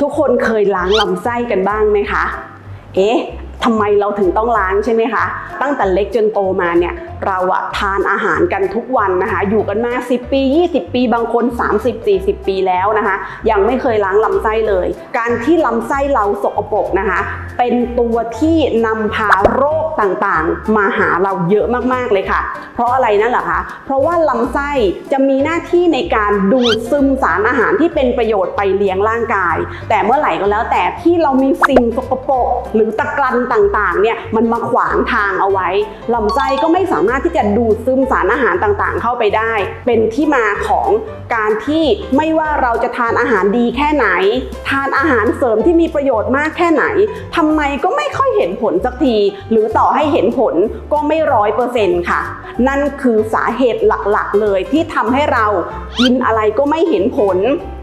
ทุกคนเคยล้างลำไส้กันบ้างไหมคะ เอ๊ะทำไมเราถึงต้องล้างใช่ไหมคะ ตั้งแต่เล็กจนโตมาเนี่ย เราอะทานอาหารกันทุกวันนะคะ อยู่กันมา 10 ปี 20 ปีบางคน 30 40 ปีแล้วนะคะ ยังไม่เคยล้างลำไส้เลย การที่ลำไส้เราสกปรกนะคะ เป็นตัวที่นำพาโรคต่างๆ มาหาเราเยอะมากๆเลยค่ะ เพราะอะไรนั่นเหรอคะ เพราะว่าลำไส้จะมีหน้าที่ในการดูดซึมสารอาหารที่เป็นประโยชน์ไปเลี้ยงร่างกาย แต่เมื่อไหร่ก็แล้วแต่ที่เรามีสิ่งสกปรกหรือตะกรันต่างๆเนี่ยมันมาขวางทางเอาไว้ลำไส้ก็ไม่สามารถที่จะดูดซึมสารอาหารต่างๆ เข้าไปได้ เป็นที่มาของการที่ไม่ว่าเราจะทานอาหารดีแค่ไหน ทานอาหารเสริมที่มีประโยชน์มากแค่ไหนทำไมก็ไม่ค่อยเห็นผลสักที หรือต่อให้เห็นผลก็ไม่ร้อยเปอร์เซ็นต์ค่ะ นั่นคือสาเหตุหลักๆ เลยที่ทำให้เรากินอะไรก็ไม่เห็นผล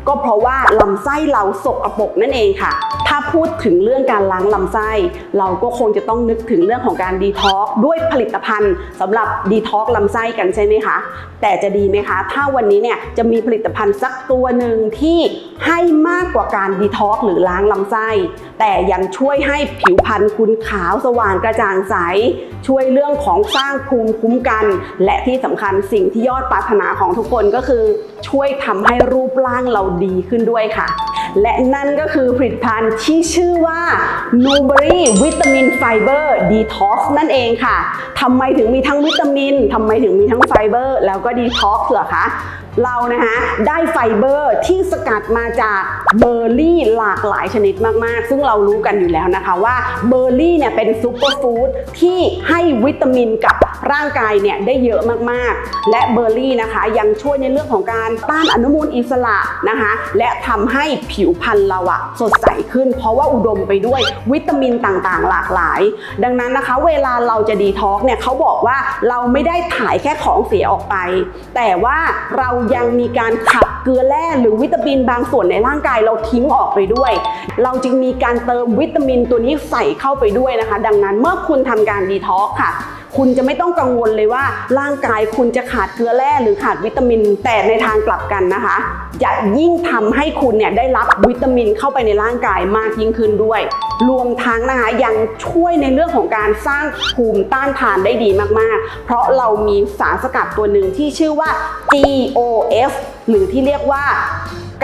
ก็เพราะว่าลำไส้เราสกปรกนั่นเองค่ะ ถ้าพูดถึงเรื่องการล้างลำไส้ เราก็คงจะต้องนึกถึงเรื่องของการดีท็อกด้วยผลิตภัณฑ์สำหรับดีท็อกลำไส้กันใช่ไหมคะ แต่จะดีไหมคะ ถ้าวันนี้เนี่ยจะมีผลิตภัณฑ์สักตัวหนึ่งที่ให้มากกว่าการดีท็อกหรือล้างลำไส้ แต่ยังช่วยให้ผิวพรรณคุณขาวสว่างกระจ่างใส ช่วยเรื่องของสร้างภูมิคุ้มกัน และที่สำคัญสิ่งที่ยอดปรารถนาของทุกคนก็คือ ช่วยทำให้รูปร่างเราดีขึ้นด้วยค่ะ และนั่นก็คือผลิตภัณฑ์ที่ชื่อว่า n u Berry Vitamin Fiber Detox นั่นเองค่ะทำไมถึงมีทั้งวิตามินทำไมถึงมีทั้งไฟเบอร์ แล้วก็ดีท็อกซ์เหรอคะเรานะคะได้ไฟเบอร์ที่สกัดมาจากเบอร์รี่หลากหลายชนิดมาก ๆ ซึ่งเรารู้กันอยู่แล้วนะคะว่าเบอร์รี่เนี่ยเป็นซูเปอร์ฟู้ดที่ให้วิตามินกับ ร่างกายเนี่ยได้เยอะมากๆ และเบอร์รี่นะคะ ยังช่วยในเรื่องของการต้านอนุมูลอิสระนะคะ และทำให้ผิวพรรณเราอะสดใสขึ้น เพราะว่าอุดมไปด้วยวิตามินต่างๆ หลากหลาย ดังนั้นนะคะ เวลาเราจะดีท็อกเนี่ยเขาบอกว่าเราไม่ได้ถ่ายแค่ของเสียออกไป แต่ว่าเรายังมีการขับเกลือแร่หรือวิตามินบางส่วนในร่างกายเราทิ้งออกไปด้วย เราจึงมีการเติมวิตามินตัวนี้ใส่เข้าไปด้วยนะคะ ดังนั้นเมื่อคุณทำการดีท็อกค่ะ คุณจะไม่ต้องกังวลเลยว่า ร่างกายคุณจะขาดเกลือแร่หรือขาดวิตามิน แต่ในทางกลับกันนะคะ จะยิ่งทำให้คุณเนี่ยได้รับวิตามินเข้าไปในร่างกายมากยิ่งขึ้นด้วยรวมทั้งนะคะยังช่วยในเรื่องของการสร้างภูมิต้านทานได้ดีมากๆ เพราะเรามีสารสกัดตัวหนึ่งที่ชื่อว่า GOF หรือที่เรียกว่า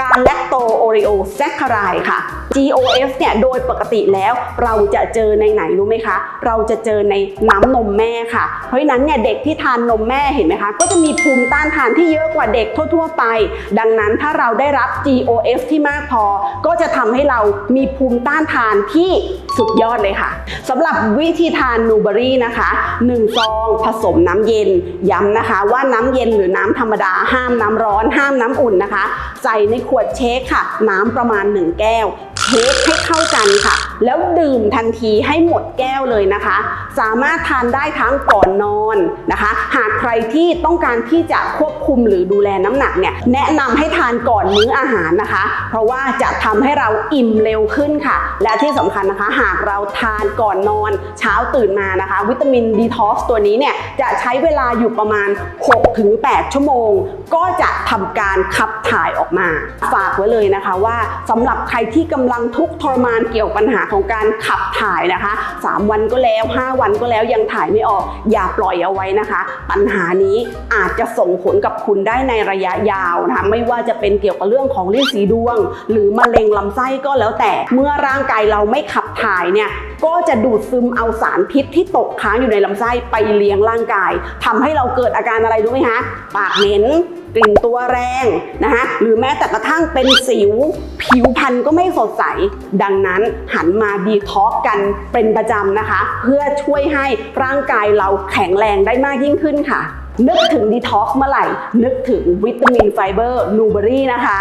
การแลคโตโอริโอแซคคารายค่ะ GOF เนี่ยโดยปกติแล้วเราจะเจอในไหนรู้ไหมคะ เราจะเจอในน้ำนมแม่ค่ะ เพราะฉะนั้นเนี่ยเด็กที่ทานนมแม่เห็นไหมคะ ก็จะมีภูมิต้านทานที่เยอะกว่าเด็กทั่ว ๆ ไป ดังนั้นถ้าเราได้รับ GOF ที่มากพอ ก็จะทำให้เรามีภูมิต้านทานที่สุดยอดเลยค่ะสำหรับวิธีทานนูเบอรี่นะคะ1ซองผสมน้ำเย็นย้ำนะคะ ว่าน้ำเย็นหรือน้ำธรรมดาห้ามน้ำร้อน ห้ามน้ำอุ่นนะคะ ใส่ในขวดเชคค่ะ น้ำประมาณ 1 แก้วเชคให้เข้ากันค่ะ แล้วดื่มทันทีให้หมดแก้วเลยนะคะ สามารถทานได้ทั้งก่อนนอนนะคะ หากใครที่ต้องการที่จะควบคุมหรือดูแลน้ำหนักเนี่ยแนะนำให้ทานก่อนมื้ออาหารนะคะ เพราะว่าจะทำให้เราอิ่มเร็วขึ้นค่ะ และที่สำคัญนะคะ หากเราทานก่อนนอน เช้าตื่นมานะคะ วิตามินดีท็อกซ์ตัวนี้เนี่ยจะใช้เวลาอยู่ประมาณ 6-8 ชั่วโมง ก็จะทำการขับถ่ายออกมา ฝากไว้เลยนะคะว่าสำหรับใครที่กำลังทุกข์ทรมานเกี่ยวปัญหาของการขับถ่ายนะคะ 3 วันก็แล้ว 5 วันก็แล้วยังถ่ายไม่ออก อย่าปล่อยเอาไว้นะคะ ปัญหานี้อาจจะส่งผลกับคุณได้ในระยะยาวนะคะไม่ว่าจะเป็นเกี่ยวกับเรื่องของลิ้นสีดวง หรือมะเร็งลำไส้ก็แล้วแต่เมื่อร่างกายเราไม่ขับถ่ายเนี่ยก็จะดูดซึมเอาสารพิษที่ตกค้างอยู่ในลำไส้ไปเลี้ยงร่างกายทำให้เราเกิดอาการอะไรรู้ไหมคะปากเหม็นกลิ่นตัวแรงนะคะหรือแม้แต่กระทั่งเป็นสิว ผิวพรรณก็ไม่สดใส ดังนั้นหันมาดีท็อกกันเป็นประจำนะคะ เพื่อช่วยให้ร่างกายเราแข็งแรงได้มากยิ่งขึ้นค่ะนึกถึงดีท็อกเมื่อไหร่ นึกถึงวิตามินไฟเบอร์นูเบอรี่นะคะ